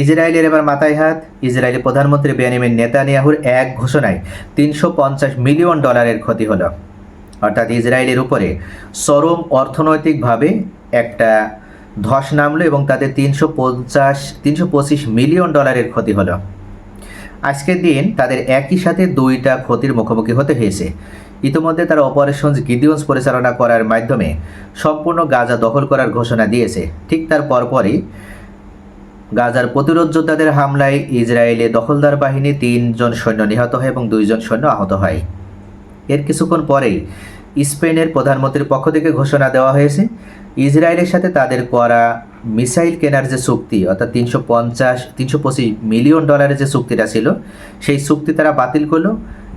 ইসরায়েলের এবার মাথায় হাত। ইসরায়েলি প্রধানমন্ত্রী বেনিয়ামিন নেতানিয়াহুর এক ঘোষণায় তিনশো পঞ্চাশ মিলিয়ন ডলারের ক্ষতি হলো। অর্থাৎ ইসরায়েলের উপরে চরম অর্থনৈতিকভাবে একটা ধস নামলো এবং তাদের তিনশো পঞ্চাশ, তিনশো পঁচিশ মিলিয়ন ডলারের ক্ষতি হলো। আজকের দিন তাদের একই সাথে দুইটা ক্ষতির মুখোমুখি হতে হয়েছে। ইতিমধ্যে তারা অপারেশন গিডিয়ন্স পরিচালনা করার মাধ্যমে সম্পূর্ণ গাজা দখল করার ঘোষণা দিয়েছে। ঠিক তার পরপরই গাজার প্রতিরোধ যোদ্ধাদের হামলায় ইসরায়েলে দখলদার বাহিনী তিনজন সৈন্য নিহত হয় এবং দুইজন সৈন্য আহত হয়। এর কিছুক্ষণ পরেই স্পেনের প্রধানমন্ত্রীর পক্ষ থেকে ঘোষণা দেওয়া হয়েছে, ইসরায়েলের সাথে তাদের করা মিসাইল কেনার যে চুক্তি, অর্থাৎ তিনশো পঞ্চাশ, তিনশো পঁচিশ মিলিয়ন ডলারের যে চুক্তিটা ছিল, সেই চুক্তি তারা বাতিল করল।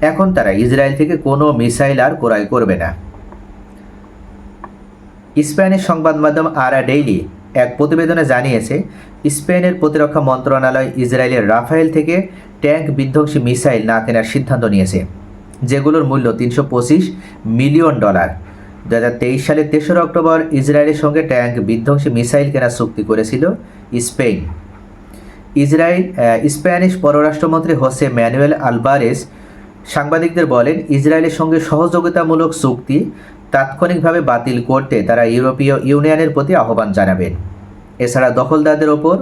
এখন তারা ইসরায়েল থেকে কোনো মিসাইল আর ক্রয় করবে না। স্পেনের সংবাদ মাধ্যম আরা ডেইলি এক প্রতিবেদনে জানিয়েছে, স্পেনের প্রতিরক্ষা মন্ত্রণালয় ইসরায়েলের রাফায়েল থেকে ট্যাঙ্ক বিধ্বংসী মিসাইল না কেনার সিদ্ধান্ত নিয়েছে, যেগুলোর মূল্য তিনশো পঁচিশ মিলিয়ন ডলার। দু হাজার তেইশ সালের তেসরা অক্টোবর ইসরায়েলের সঙ্গে ট্যাঙ্ক বিধ্বংসী মিসাইল কেনার চুক্তি করেছিল স্পেন। ইসরায়েল স্প্যানিশ পররাষ্ট্রমন্ত্রী হোসে ম্যানুয়েল আলবারেস সাংবাদিকদের বলেন, ইসরায়েলের সঙ্গে সহযোগিতামূলক চুক্তি তাৎক্ষণিকভাবে বাতিল করতে তারা ইউরোপীয় ইউনিয়নের প্রতি আহ্বান জানাবেন। এছাড়া দখলদারদের ওপর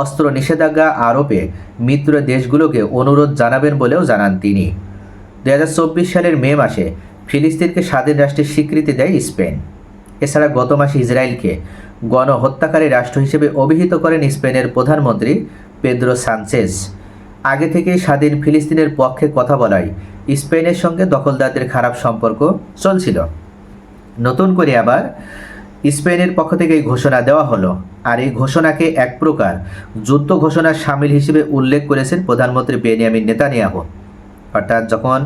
অস্ত্র নিষেধাজ্ঞা আরোপে মিত্র দেশগুলোকে অনুরোধ জানাবেন বলেও জানান তিনি। দু হাজার চব্বিশ সালের মে মাসে ফিলিস্তিনকে স্বাধীন রাষ্ট্রের স্বীকৃতি দেয় স্পেন। এছাড়া গত মাসে ইসরায়েলকে গণহত্যাকারী রাষ্ট্র হিসেবে অভিহিত করেন স্পেনের প্রধানমন্ত্রী পেদ্রো সানচেজ। আগে থেকেই স্বাধীন ফিলিস্তিনের পক্ষে কথা বলায় স্পেনের সঙ্গে দখলদারদের খারাপ সম্পর্ক চলছিল। নতুন করে আবার স্পেনের পক্ষ থেকে এই ঘোষণা দেওয়া হলো। আর এই ঘোষণাকে এক প্রকার যুদ্ধ ঘোষণার সামিল হিসেবে উল্লেখ করেছেন প্রধানমন্ত্রী বেনিয়ামিন নেতানিয়াহু। অর্থাৎ যখন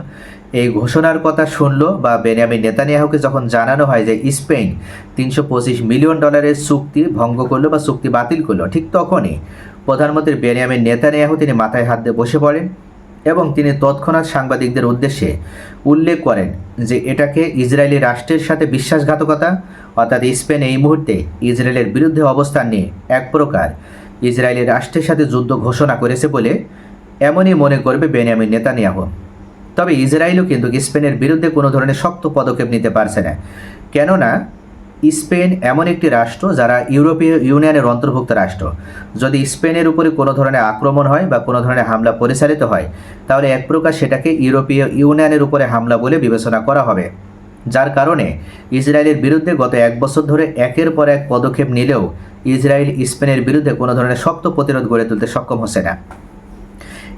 এই ঘোষণার কথা শুনলো বা বেনিয়ামিন নেতানিয়াহুকে যখন জানানো হয় যে স্পেন তিনশো পঁচিশ মিলিয়ন ডলারের চুক্তি ভঙ্গ করল বা চুক্তি বাতিল করল, ঠিক তখনই প্রধানমন্ত্রী বেনিয়ামিন নেতানিয়াহু তিনি মাথায় হাত দিয়ে বসে পড়েন। এবং তিনি তৎক্ষণাৎ সাংবাদিকদের উদ্দেশ্যে উল্লেখ করেন যে এটাকে ইসরায়েলি রাষ্ট্রের সাথে বিশ্বাসঘাতকতা, অর্থাৎ স্পেন এই মুহূর্তে ইসরায়েলের বিরুদ্ধে অবস্থান নিয়ে এক প্রকার ইসরায়েলি রাষ্ট্রের সাথে যুদ্ধ ঘোষণা করেছে বলে এমনই মনে করবে বেনিয়ামিন নেতানিয়াহু। তবে ইসরায়েলও কিন্তু স্পেনের বিরুদ্ধে কোনো ধরনের শক্ত পদক্ষেপ নিতে পারছে না। কেননা স্পেন এমন একটি রাষ্ট্র যারা ইউরোপীয় ইউনিয়নের অন্তর্ভুক্ত রাষ্ট্র। যদি স্পেনের উপরে কোনো ধরনের আক্রমণ হয় বা কোনো ধরনের হামলা পরিচালিত হয়, তাহলে এক প্রকার সেটাকে ইউরোপীয় ইউনিয়নের উপরে হামলা বলে বিবেচনা করা হবে। যার কারণে ইসরায়েলের বিরুদ্ধে গত এক বছর ধরে একের পর এক পদক্ষেপ নিলেও ইসরায়েল স্পেনের বিরুদ্ধে কোনো ধরনের শক্ত প্রতিরোধ গড়ে তুলতে সক্ষম হচ্ছে না।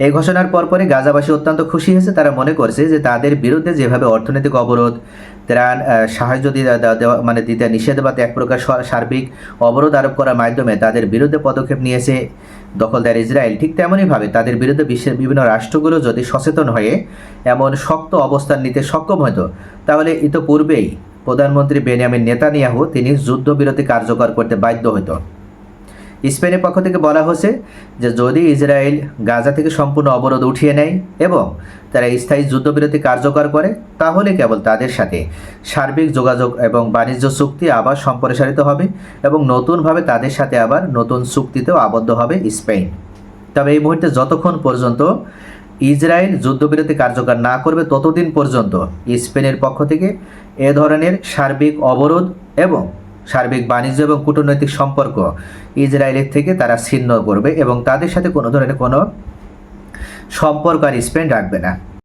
এই ঘোষণার পরপরই গাজাবাসী অত্যন্ত খুশি হয়েছে। তারা মনে করছে যে তাদের বিরুদ্ধে যেভাবে অর্থনৈতিক অবরোধ, ত্রাণ সাহায্য দেওয়া মানে দিতে নিষেধ বা এক প্রকার সার্বিক অবরোধ আরোপ করার মাধ্যমে তাদের বিরুদ্ধে পদক্ষেপ নিয়েছে দখলদার ইসরায়েল। ঠিক তেমনইভাবে তাদের বিরুদ্ধে বিশ্বের বিভিন্ন রাষ্ট্রগুলো যদি সচেতন হয়ে এমন শক্ত অবস্থান নিতে সক্ষম হতো, তাহলে ইতোপূর্বেই প্রধানমন্ত্রী বেনিয়ামিন নেতানিয়াহু তিনি যুদ্ধবিরতি কার্যকর করতে বাধ্য হতো। স্পেনের পক্ষ থেকে বলা হয়েছে যে যদি ইসরায়েল গাজা থেকে সম্পূর্ণ অবরোধ উঠিয়ে নেয় এবং তারা স্থায়ী যুদ্ধবিরতি কার্যকর করে, তাহলে কেবল তাদের সাথে সার্বিক যোগাযোগ এবং বাণিজ্য চুক্তি আবার সম্প্রসারিত হবে এবং নতুনভাবে তাদের সাথে আবার নতুন চুক্তিতেও আবদ্ধ হবে স্পেন। তবে এই মুহূর্তে যতক্ষণ পর্যন্ত ইসরায়েল যুদ্ধবিরতি কার্যকর না করবে, ততদিন পর্যন্ত স্পেনের পক্ষ থেকে এ ধরনের সার্বিক অবরোধ এবং সার্বিক বাণিজ্য এবং কূটনৈতিক সম্পর্ক ইসরায়েলের থেকে তারা ছিন্ন করবে এবং তাদের সাথে কোনো ধরনের কোনো সম্পর্ক আর স্পেন রাখবে না।